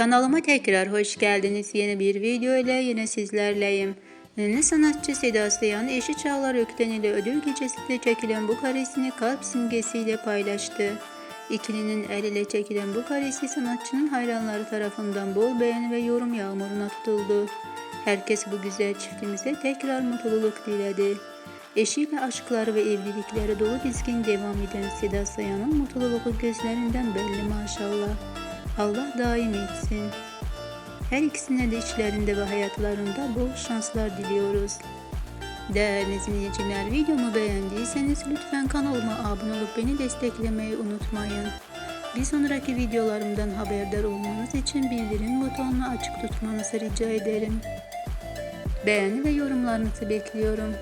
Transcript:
Kanalıma tekrar hoş geldiniz. Yeni bir video ile yine sizlerleyim. Ünlü sanatçı Seda Sayan eşi Çağlar Ökten ile ödül gecesinde çekilen bu karesini kalp simgesiyle paylaştı. İkilinin el ile çekilen bu karesi sanatçının hayranları tarafından bol beğeni ve yorum yağmuruna tutuldu. Herkes bu güzel çiftimize tekrar mutluluk diledi. Eşiyle aşkları ve evlilikleri dolu dizgin devam eden Seda Sayan'ın mutluluğu gözlerinden belli maşallah. Allah daim etsin. Her ikisine de içlerinde ve hayatlarında bol şanslar diliyoruz. Değerli izleyiciler videomu beğendiyseniz lütfen kanalıma abone olup beni desteklemeyi unutmayın. Bir sonraki videolarımdan haberdar olmanız için bildirim butonunu açık tutmanızı rica ederim. Beğeni ve yorumlarınızı bekliyorum.